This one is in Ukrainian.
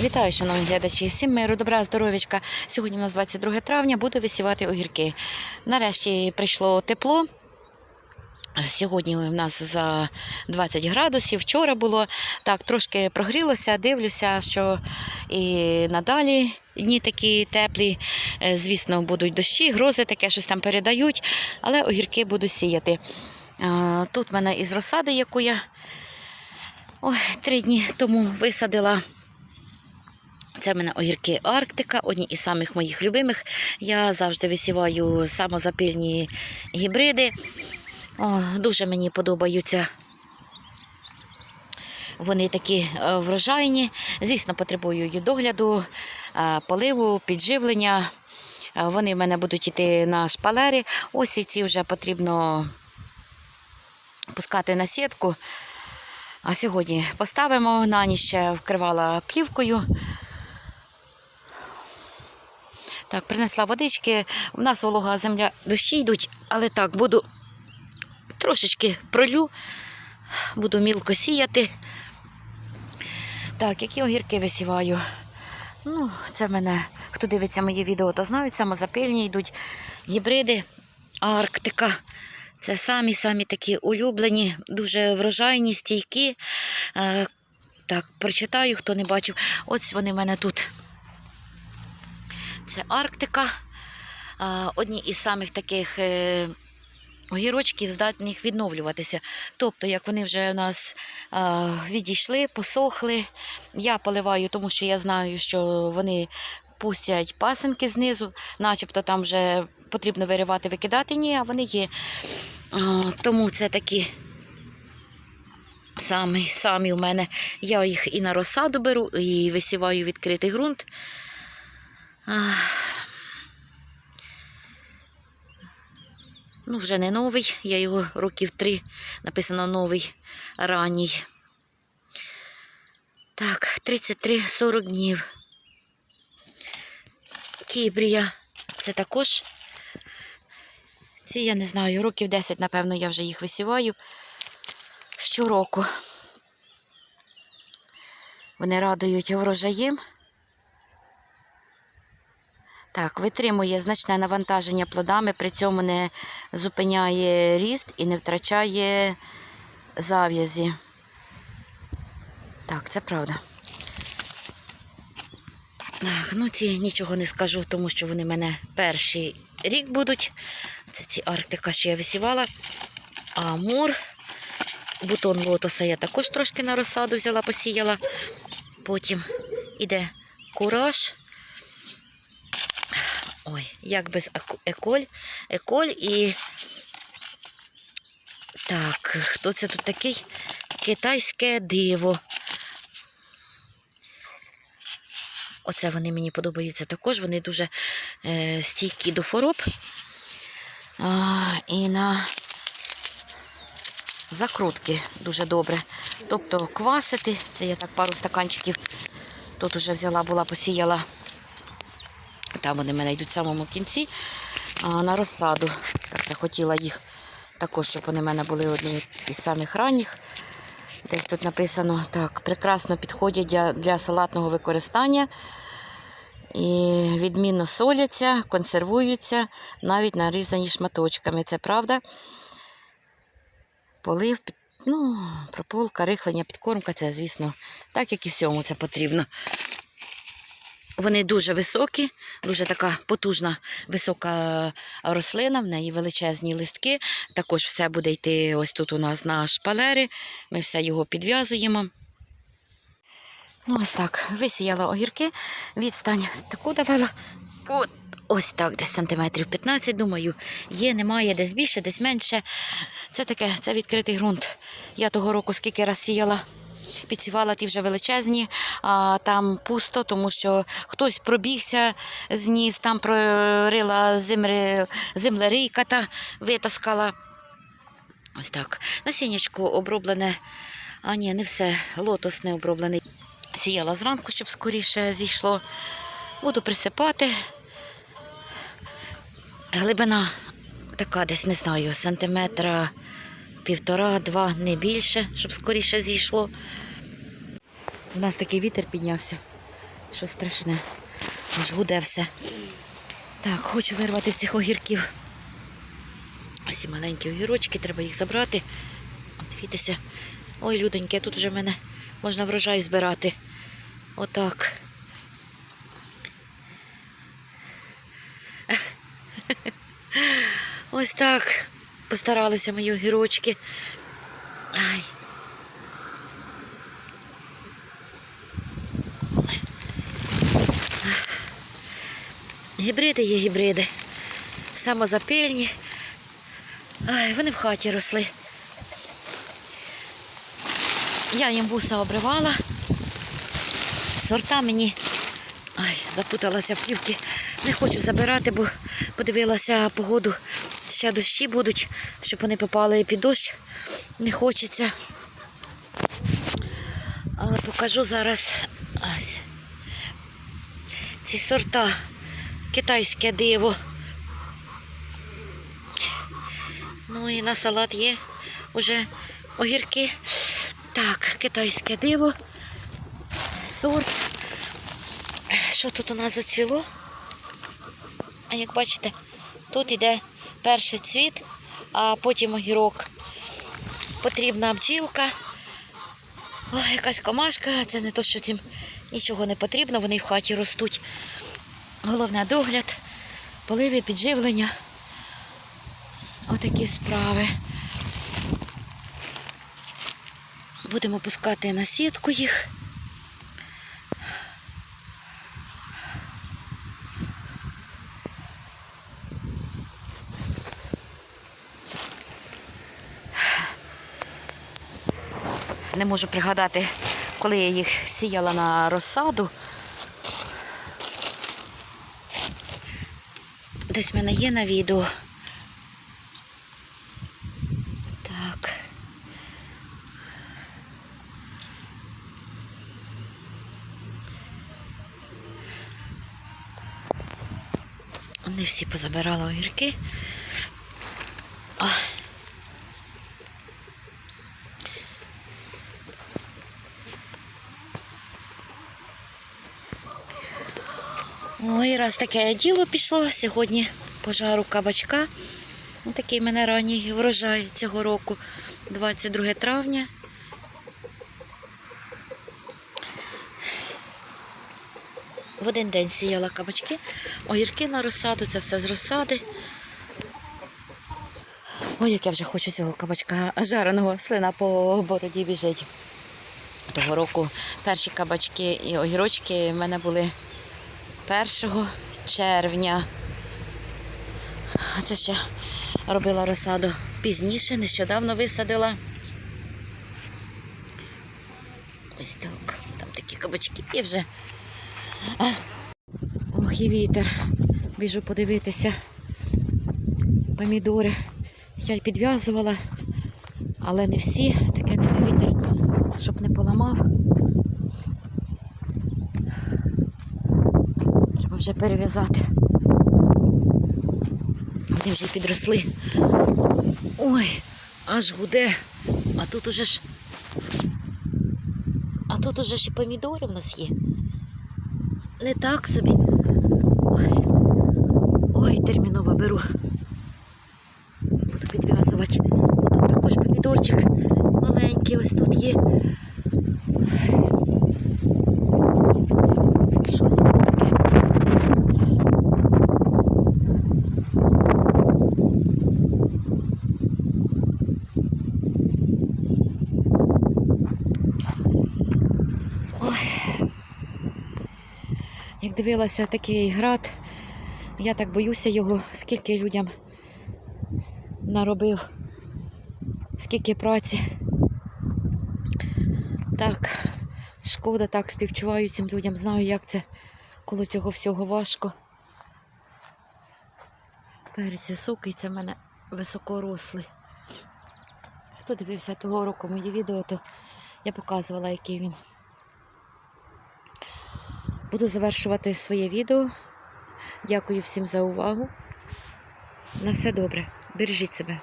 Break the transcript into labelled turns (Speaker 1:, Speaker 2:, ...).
Speaker 1: Вітаю, шановні глядачі. Всім миру, добра, здоров'ячка. Сьогодні у нас 22 травня, буду висівати огірки. Нарешті прийшло тепло. Сьогодні у нас за 20 градусів. Вчора було так, трошки прогрілося. Дивлюся, що і надалі дні такі теплі. Е, Звісно, будуть дощі, грози таке щось там передають, але огірки буду сіяти. Е, Тут в мене із розсади, яку я ой, три дні тому висадила. Це в мене огірки Арктика, одні із самих моїх любимих. Я завжди висіваю самозапильні гібриди. О, дуже мені подобаються. Вони такі е, врожайні. Звісно, потребують догляду, е, поливу, підживлення. Е, Вони в мене будуть йти на шпалери. Ось і ці вже потрібно пускати на сітку. А сьогодні поставимо на ніч ще вкривала плівкою. Так, принесла водички. У нас волога земля дощі йдуть, але так, буду трошечки пролю, буду мілко сіяти. Так, які огірки висіваю. Ну, це в мене, хто дивиться мої відео, то знають, самозапильні йдуть гібриди Арктика. Це самі-самі такі улюблені, дуже врожайні, стійкі. Е, так, прочитаю, хто не бачив. Ось вони в мене тут. Це Арктика. Одні із самих таких е, огірочків здатних відновлюватися. Тобто, як вони вже у нас відійшли, посохли. Я поливаю, тому що я знаю, що вони пустять пасинки знизу, начебто там вже потрібно виривати, викидати. Ні, а вони є. Тому це такі. Самі, самі у мене. Я їх і на розсаду беру, і висіваю відкритий ґрунт. Ну, вже не новий, я його років три, написано новий, ранній. Так, 33-40 днів. Кібрія. Це також. Ці, я не знаю, років 10, напевно, я вже їх висіваю щороку. Вони радують врожаєм. Так, витримує значне навантаження плодами, при цьому не зупиняє ріст і не втрачає зав'язі. Так, це правда. Так, ну ці нічого не скажу, тому що вони в мене перший рік будуть. Це ці Арктика, що я висівала. Амур. Бутон лотоса я також трошки на розсаду взяла, посіяла. Потім іде кураж. Ой, як без еколь, еколь і. Так, хто це тут такий? Китайське диво. Оце вони мені подобаються також. Вони дуже е, стійкі до хвороб. А, і на закрутки дуже добре. Тобто квасити, це я так пару стаканчиків тут вже взяла, була, посіяла. Там вони в мене йдуть в самому кінці на розсаду. Так захотіла їх також, щоб вони в мене були одні із самих ранніх. Десь тут написано так, прекрасно підходять для, для салатного використання. І відмінно соляться, консервуються, навіть нарізані шматочками. Це правда. Полив, ну, прополка, рихлення, підкормка це, звісно, так як і всьому це потрібно. Вони дуже високі, дуже така потужна висока рослина, в неї величезні листки. Також все буде йти ось тут у нас на шпалери. Ми все його підв'язуємо. Ну, ось так. Висіяла огірки, відстань таку давала. От, ось так, десь сантиметрів 15, думаю, є, немає, десь більше, десь менше. Це таке, це відкритий ґрунт. Я того року скільки раз сіяла підсівала ті вже величезні, а там пусто, тому що хтось пробігся зніс, там прорила земле, землерийка та витаскала. Ось так. Насіннячко оброблене, а ні, не все, лотос не оброблений. Сіяла зранку, щоб скоріше зійшло. Буду присипати. Глибина така десь, не знаю, сантиметра півтора-два, не більше, щоб скоріше зійшло. У нас такий вітер піднявся. що страшне. Аж гуде все. Так, хочу вирвати в цих огірків. Ось маленькі огірочки, треба їх забрати. Дивіться. Ой, людоньки, тут вже мене можна врожай збирати. Отак. Ось так. Постаралися мої огірочки. Ай. Гібриди є гібриди. Самозапильні. Ай, вони в хаті росли. Я їм вуса обривала. Сорта мені. Ай, запуталася плівки. Не хочу забирати, бо подивилася погоду. Ще дощі будуть, щоб вони попали під дощ. Не хочеться. Але покажу зараз ось. Ці сорта. Китайське диво. Ну і на салат є уже огірки. Так, китайське диво. Сорт. Що тут у нас зацвіло? А як бачите, тут йде перший цвіт, а потім огірок. Потрібна бджілка. Ой, якась комашка, це не то, що цим нічого не потрібно, вони в хаті ростуть. Головне догляд, поливи, підживлення. Отакі справи. Будемо пускати на сітку їх. Не можу пригадати, коли я їх сіяла на розсаду. Десь в мене є на відео. Так. Не всі позабирала огірки. Ой, раз таке діло пішло сьогодні пожару кабачка. Ось такий в мене ранній врожай цього року, 22 травня. В один день сіяла кабачки, огірки на розсаду, це все з розсади. Ой, як я вже хочу цього кабачка жареного, слина по бороді біжить. Того року перші кабачки і огірочки в мене були 1 червня. Це ще робила розсаду пізніше, нещодавно висадила. Ось так. Там такі кабачки і вже. Ох, і вітер. Біжу подивитися. Помідори. Я й підв'язувала, але не всі, таке не вітер, щоб не поламав. Вже перев'язати. Вони вже підросли. Ой, аж гуде. А тут уже ж. А тут уже ж і помідори в нас є. Не так собі. Ой, Ой терміново беру. Буду підв'язувати. Тут також помідорчик маленький, ось тут є. Щось воно таке. Як дивилася такий град, я так боюся його, скільки людям наробив, скільки праці. Так, шкода, так співчуваю цим людям, знаю, як це коло цього всього важко. Перець високий, це в мене високорослий. Хто дивився того року мої відео, то я показувала, який він. Буду завершувати своє відео. Дякую всім за увагу. На все добре. Бережіть себе.